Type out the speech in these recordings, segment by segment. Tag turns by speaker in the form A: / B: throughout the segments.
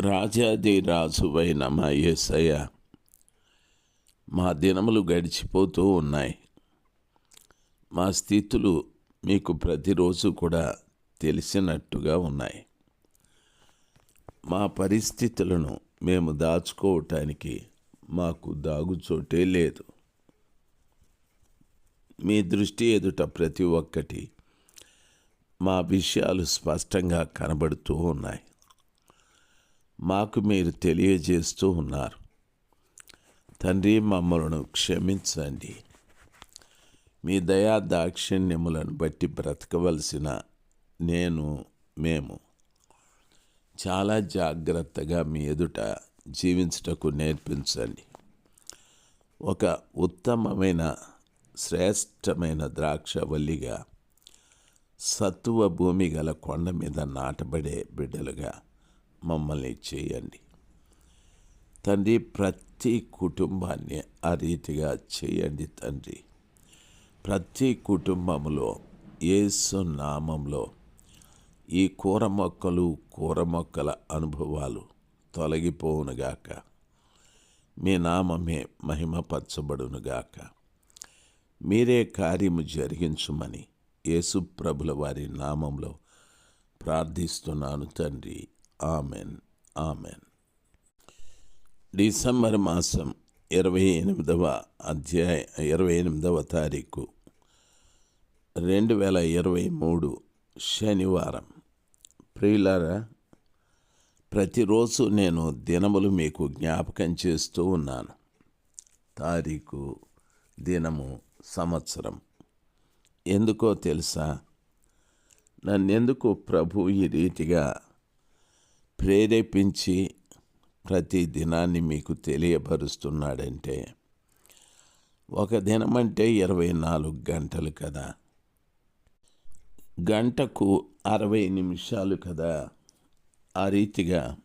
A: రాజాది రాజువైన మా యేసయ్య మా దినములు గడిచిపోతూ ఉన్నాయి. మా స్థితులు మీకు ప్రతిరోజు కూడా తెలిసినట్టుగా ఉన్నాయి. మా పరిస్థితులను మేము దాచుకోవటానికి మాకు దాగుచోటే లేదు. మీ దృష్టి ఎదుట ప్రతి ఒక్కటి మా విషయాలు స్పష్టంగా కనబడుతూ ఉన్నాయి. మాకు మీరు తెలియజేస్తూ ఉన్నారు. తండ్రి మమ్మలను క్షమించండి. మీ దయా దాక్షిణ్యములను బట్టి బ్రతకవలసిన నేను మేము చాలా జాగ్రత్తగా మీ ఎదుట జీవించటకు నేర్పించండి. ఒక ఉత్తమమైన శ్రేష్టమైన ద్రాక్షవల్లిగా సత్తువ భూమి గల కొండ మీద నాటబడే బిడ్డలుగా మమ్మల్ని చేయండి. తండ్రి ప్రతి కుటుంబాన్ని ఆ రీతిగా చేయండి తండ్రి. ప్రతి కుటుంబంలో యేసు నామంలో ఈ కూర మొక్కలు కూర మొక్కల అనుభవాలు తొలగిపోవునుగాక మీ నామమే మహిమపరచబడునుగాక మీరే కార్యము జరిగించుమని యేసు ప్రభుల వారి నామంలో ప్రార్థిస్తున్నాను తండ్రి. Amen amen. డిసెంబర్ మాసం ఇరవై ఎనిమిదవ అధ్యాయ ఇరవై ఎనిమిదవ తారీఖు రెండు వేల ఇరవై మూడు శనివారం. ప్రియులారా ప్రతిరోజు నేను దినములు మీకు జ్ఞాపకం చేస్తూ ఉన్నాను. తారీఖు దినము సంవత్సరం. ఎందుకో తెలుసా? నన్నెందుకు ప్రభు ఈ రీతిగా ప్రేరేపించి ప్రతి దినాన్ని మీకు తెలియపరుస్తున్నాడంటే ఒక దినం అంటే ఇరవై నాలుగు గంటలు కదా. గంటకు అరవై నిమిషాలు కదా. ఆ రీతిగా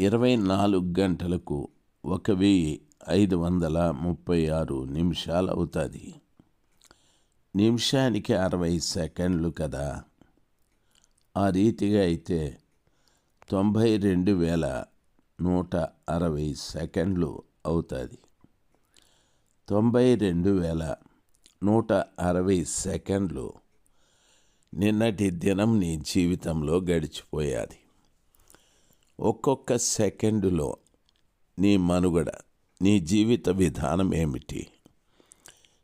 A: ఇరవై నాలుగు గంటలకు ఒక వెయ్యి ఐదు వందల ముప్పై ఆరు నిమిషాలు అవుతుంది. నిమిషానికి అరవై సెకండ్లు కదా. ఆ రీతిగా అయితే తొంభై రెండు వేల నూట అరవై సెకండ్లు అవుతుంది. తొంభై రెండు వేల నూట అరవై సెకండ్లు నిన్నటి దినం నీ జీవితంలో గడిచిపోయాది. ఒక్కొక్క సెకండులో నీ మనుగడ నీ జీవిత విధానం ఏమిటి?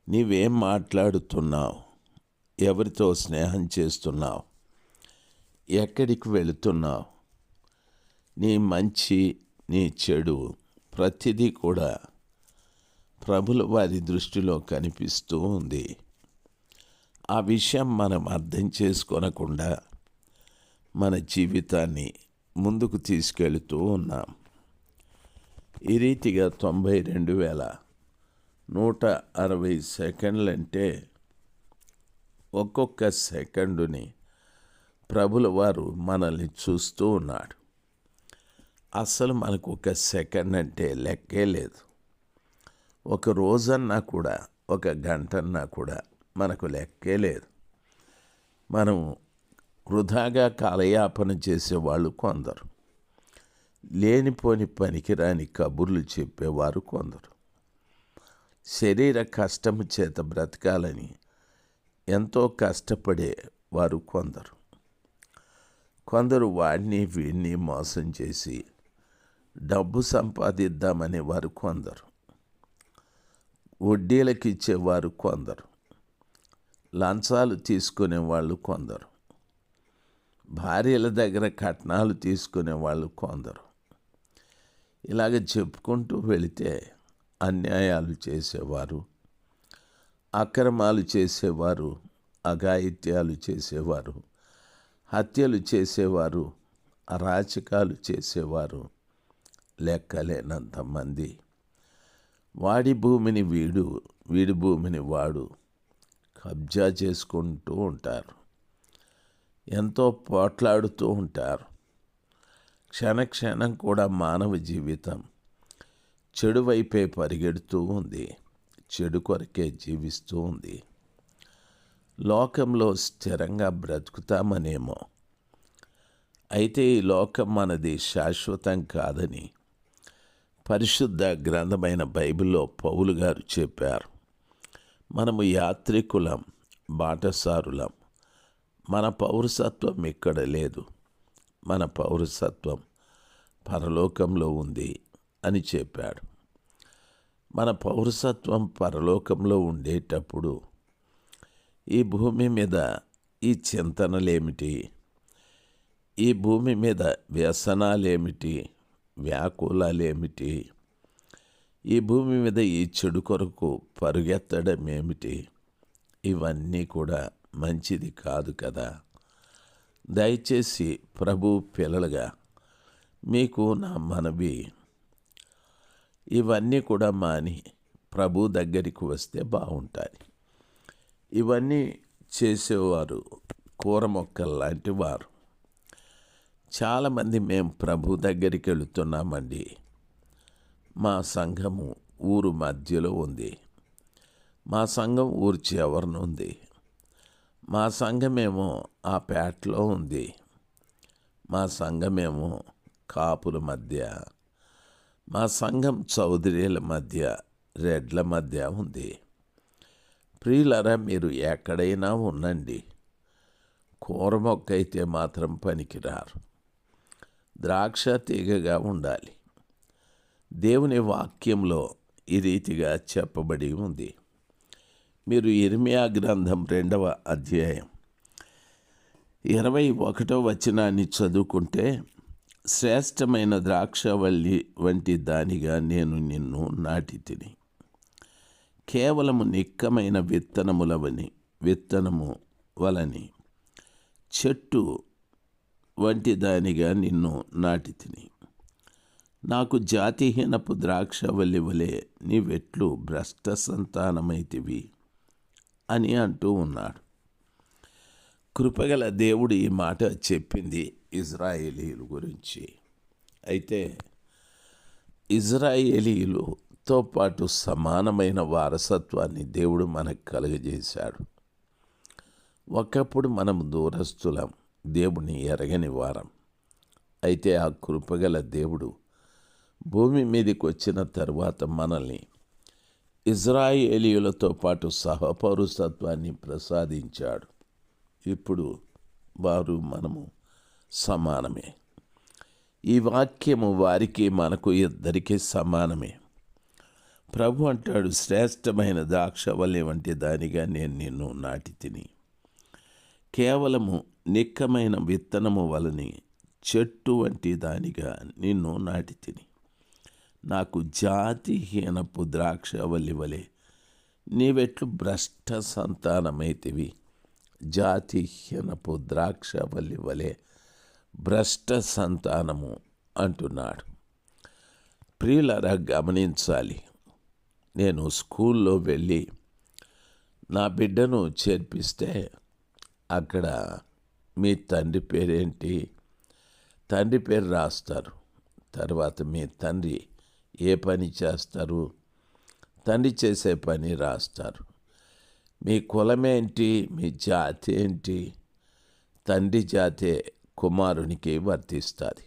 A: నీవేం మాట్లాడుతున్నావు? ఎవరితో స్నేహం చేస్తున్నావు? ఎక్కడికి వెళుతున్నావు? నీ మంచి నీ చెడు ప్రతిదీ కూడా ప్రభుల వారి దృష్టిలో కనిపిస్తూ ఉంది. ఆ విషయం మనం అర్థం చేసుకొనకుండా మన జీవితాన్ని ముందుకు తీసుకెళుతూ ఉన్నాం. ఈ రీతిగా తొంభై రెండు వేల నూట అరవై సెకండ్లంటే ఒక్కొక్క సెకండుని ప్రభుల వారు మనల్ని చూస్తూ ఉన్నాడు అసలు మనకు ఒక సెకండ్ అంటే లెక్కే లేదు. ఒక రోజన్నా కూడా ఒక గంటన్నా కూడా మనకు లెక్కే లేదు. మనం వృధాగా కాలయాపన చేసేవాళ్ళు కొందరు. లేనిపోని పనికిరాని కబుర్లు చెప్పేవారు కొందరు. శరీర కష్టము చేత బ్రతకాలని ఎంతో కష్టపడే వారు కొందరు. కొందరు వాడిని వీడిని మోసం చేసి డబ్బు సంపాదిద్దామనే వారు కొందరు. వడ్డీలకు ఇచ్చేవారు కొందరు. లంచాలు తీసుకునే వాళ్ళు కొందరు. భార్యల దగ్గర కట్నాలు తీసుకునే వాళ్ళు కొందరు. ఇలాగ చెప్పుకుంటూ వెళితే అన్యాయాలు చేసేవారు అక్రమాలు చేసేవారు అఘాయిత్యాలు చేసేవారు హత్యలు చేసేవారు అరాచకాలు చేసేవారు లెక్కలేనంతమంది వాడి భూమిని వీడు వీడి భూమిని వాడు కబ్జా చేసుకుంటూ ఉంటారు. ఎంతో పోట్లాడుతూ ఉంటారు. క్షణక్షణం కూడా మానవ జీవితం చెడు వైపే పరిగెడుతూ ఉంది. చెడు కొరకే జీవిస్తూ ఉంది. లోకంలో స్థిరంగా బ్రతుకుతామనేమో. అయితే ఈ లోకం మనది శాశ్వతం కాదని పరిశుద్ధ గ్రంథమైన బైబిల్లో పౌలు గారు చెప్పారు మనము యాత్రికులం బాటసారులం. మన పౌరసత్వం ఇక్కడ లేదు. మన పౌరసత్వం పరలోకంలో ఉంది అని చెప్పాడు. మన పౌరసత్వం పరలోకంలో ఉండేటప్పుడు ఈ భూమి మీద ఈ చింతనలేమిటి? ఈ భూమి మీద వ్యసనాలేమిటి? వ్యాకులాలేమిటి ఈ భూమి మీద ఈ చెడు కొరకు పరుగెత్తడం ఏమిటి? ఇవన్నీ కూడా మంచిది కాదు కదా. దయచేసి ప్రభు పిల్లలుగా మీకు నా మనవి. ఇవన్నీ కూడా మాని ప్రభు దగ్గరికి వస్తే బాగుంటాయి. ఇవన్నీ చేసేవారు కూర మొక్కలు లాంటి వారు. చాలామంది మేము ప్రభు దగ్గరికి వెళుతున్నామండి మా సంఘము ఊరు మధ్యలో ఉంది. మా సంఘం ఊరు చివరన ఉంది. మా సంఘమేమో ఆ పేటలో ఉంది. మా సంఘమేమో కాపుల మధ్య మా సంఘం చౌదరీల మధ్య రెడ్ల మధ్య ఉంది. ప్రియులరా మీరు ఎక్కడైనా ఉండండి. కూర మొక్క అయితే మాత్రం పనికిరారు. ద్రాక్ష తీగగా ఉండాలి. దేవుని వాక్యంలో ఈ రీతిగా చెప్పబడి ఉంది. మీరు ఇర్మియా గ్రంథం రెండవ అధ్యాయం ఇరవై ఒకటో వచనాన్ని చదువుకుంటే శ్రేష్టమైన ద్రాక్షవల్లి వంటి దానిగా నేను నిన్ను నాటి తిని కేవలము నిక్కమైన విత్తనములవని విత్తనము వలని చెట్టు వంటి దానిగా నిన్ను నాటి తిని నాకు జాతిహీనపు ద్రాక్షవల్లి వలె నీవెట్లు భ్రష్ట సంతానమైతివి అని అంటూ ఉన్నాడు. కృపగల దేవుడు ఈ మాట చెప్పింది ఇజ్రాయేలీల గురించి. అయితే ఇజ్రాయేలీలుతో పాటు సమానమైన వారసత్వాన్ని దేవుడు మనకు కలుగజేశాడు. ఒకప్పుడు మనం దూరస్తులం దేవుని ఎరగని వారం. అయితే ఆ కృపగల దేవుడు భూమి మీదకి వచ్చిన తరువాత మనల్ని ఇజ్రాయేలీయులతో పాటు సహపౌరసత్వాన్ని ప్రసాదించాడు. ఇప్పుడు వారు మనము సమానమే. ఈ వాక్యము వారికి మనకు ఇద్దరికీ సమానమే. ప్రభు అంటాడు శ్రేష్టమైన ద్రాక్షవల్లి వంటి దానిగా నేను నిన్ను నాటి తిని. కేవలము నిక్కమైన విత్తనము వలని చెట్టు వంటి దానిగా నిన్ను నాటి తిని నాకు జాతిహీనపు ద్రాక్షవల్లి వలె నీవెట్లు భ్రష్ట సంతానమైతివి. జాతిహీనపు ద్రాక్షవల్లి వలె భ్రష్ట సంతానము అంటున్నాడు. ప్రియులరా గమనించాలి. నేను స్కూల్లో వెళ్ళి నా బిడ్డను చేర్పిస్తే అక్కడ మీ తండ్రి పేరేంటి? తండ్రి పేరు రాస్తారు. తర్వాత మీ తండ్రి ఏ పని చేస్తారు? తండ్రి చేసే పని రాస్తారు. మీ కులమేంటి మీ జాతి ఏంటి? తండ్రి జాతే కుమారునికి వర్తిస్తుంది.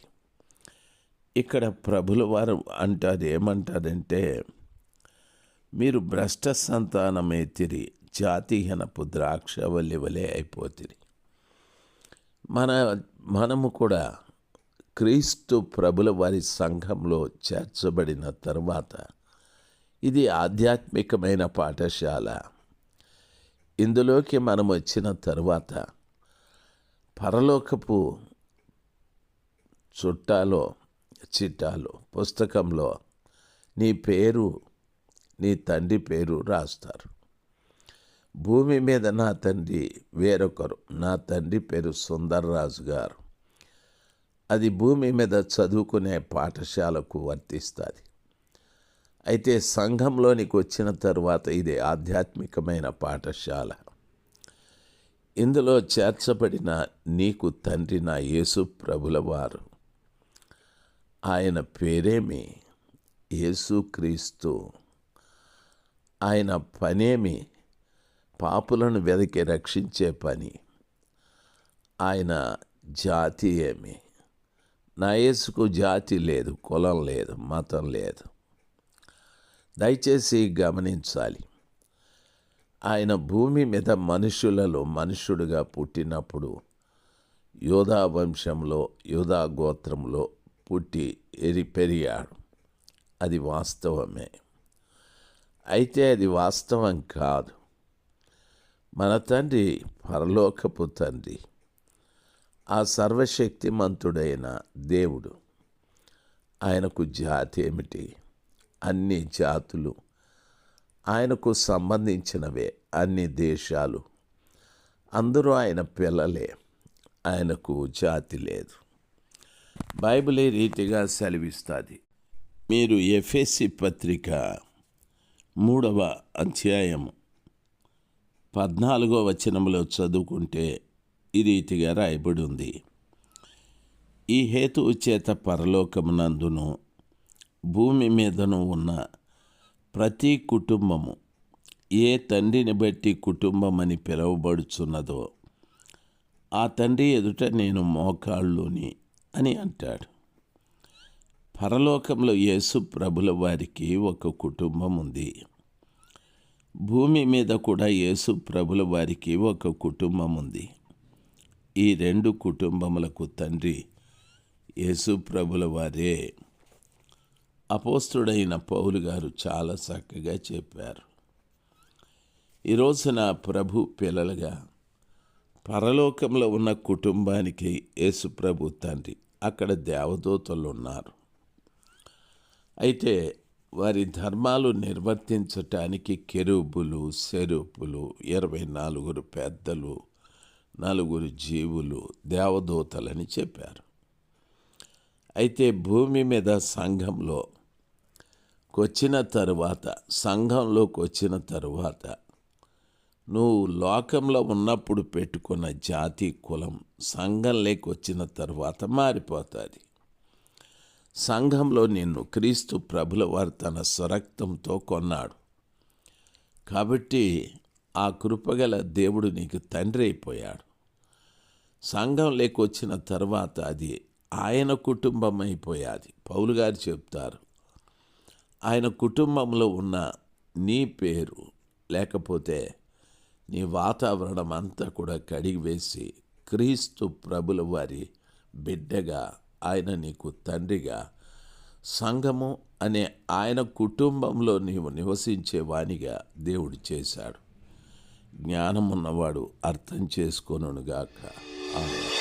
A: ఇక్కడ ప్రభుల వారు అంటారు ఏమంటారంటే మీరు భ్రష్ట సంతానమైతిరి జాతిహీనపు ద్రాక్షవల్లి వలె అయిపోతుంది మన మనము కూడా క్రీస్తు ప్రభుల వారి సంఘంలో చేర్చబడిన తరువాత ఇది ఆధ్యాత్మికమైన పాఠశాల. ఇందులోకి మనం వచ్చిన తరువాత పరలోకపు చుట్టాలో చిట్టాలో పుస్తకంలో నీ పేరు నీ తండ్రి పేరు రాస్తారు. భూమి మీద నా తండ్రి వేరొకరు నా తండ్రి పేరు సుందర్రాజు గారు. అది భూమి మీద చదువుకునే పాఠశాలకు వర్తిస్తుంది. అయితే సంఘంలోనికి వచ్చిన తరువాత ఇది ఆధ్యాత్మికమైన పాఠశాల. ఇందులో చేర్చబడిన నీకు తండ్రి నా యేసు ప్రభుల వారు ఆయన పేరేమి? యేసుక్రీస్తు. ఆయన పనేమి? పాపులను వెదకి రక్షించే పని. ఆయన జాతి ఏమి? నా యేసుకు జాతి లేదు కులం లేదు మతం లేదు. దయచేసి గమనించాలి. ఆయన భూమి మీద మనుషులలో మనుషుడుగా పుట్టినప్పుడు యోధా వంశంలో యోధా గోత్రంలో పుట్టి ఎరి పెరిగాడు. అది వాస్తవమే. అయితే అది వాస్తవం కాదు. మన తండ్రి పరలోకపు తండ్రి ఆ సర్వశక్తిమంతుడైన దేవుడు. ఆయనకు జాతి ఏమిటి? అన్ని జాతులు. ఆయనకు సంబంధించినవే అన్ని దేశాలు. అందరూ ఆయన పిల్లలే ఆయనకు జాతి లేదు. బైబిల్ ఈ రీతిగా సెలవిస్తుంది. మీరు ఎఫ్ఎస్సి పత్రిక మూడవ అధ్యాయము పద్నాలుగో వచనంలో చదువుకుంటే ఈ రీతిగా రాయబడి ఉంది. ఈ హేతువు చేత పరలోకమునందును భూమి మీదను ఉన్న ప్రతి కుటుంబము ఏ తండ్రిని బట్టి కుటుంబం అని పిలువబడుచున్నదో ఆ తండ్రి ఎదుట నేను మోకాళ్ళుని అని అంటాడు. పరలోకంలో యేసు ప్రభుల వారికి ఒక కుటుంబం ఉంది. భూమి మీద కూడా యేసు ప్రభుల వారికి ఒక కుటుంబం ఉంది ఈ రెండు కుటుంబములకు తండ్రి యేసు ప్రభుల వారే. అపోస్తుడైన పౌలు గారు చాలా చక్కగా చెప్పారు. ఈరోజున ప్రభు పిల్లలుగా పరలోకంలో ఉన్న కుటుంబానికి యేసు ప్రభు తండ్రి. అక్కడ దేవదూతలు ఉన్నారు అయితే వారి ధర్మాలు నిర్వర్తించటానికి కెరూబులు సెరూపులు ఇరవై నాలుగురు పెద్దలు నలుగురు జీవులు దేవదూతలని చెప్పారు. అయితే భూమి మీద సంఘంలో వచ్చిన తరువాత సంఘంలోకి వచ్చిన తరువాత నువ్వు లోకంలో ఉన్నప్పుడు పెట్టుకున్న జాతి కులం సంఘంలోకి వచ్చిన తరువాత మారిపోతుంది. సంఘంలో నిన్ను క్రీస్తు ప్రభుల వారు తన స్వరక్తంతో కొన్నాడు. కాబట్టి ఆ కృపగల దేవుడు నీకు తండ్రి అయిపోయాడు. సంఘం లేకొచ్చిన తర్వాత అది ఆయన కుటుంబం అయిపోయాది పౌలు గారు చెప్తారు ఆయన కుటుంబంలో ఉన్న నీ పేరు లేకపోతే నీ వాతావరణం అంతా కూడా కడిగివేసి క్రీస్తు ప్రభుల వారి బిడ్డగా ఆయన నీకు తండ్రిగా. సంఘము అనే ఆయన కుటుంబంలో నీవు నివసించే వానిగా దేవుడు చేశాడు. జ్ఞానం ఉన్నవాడు అర్థం చేసుకోనుగాక ఆమె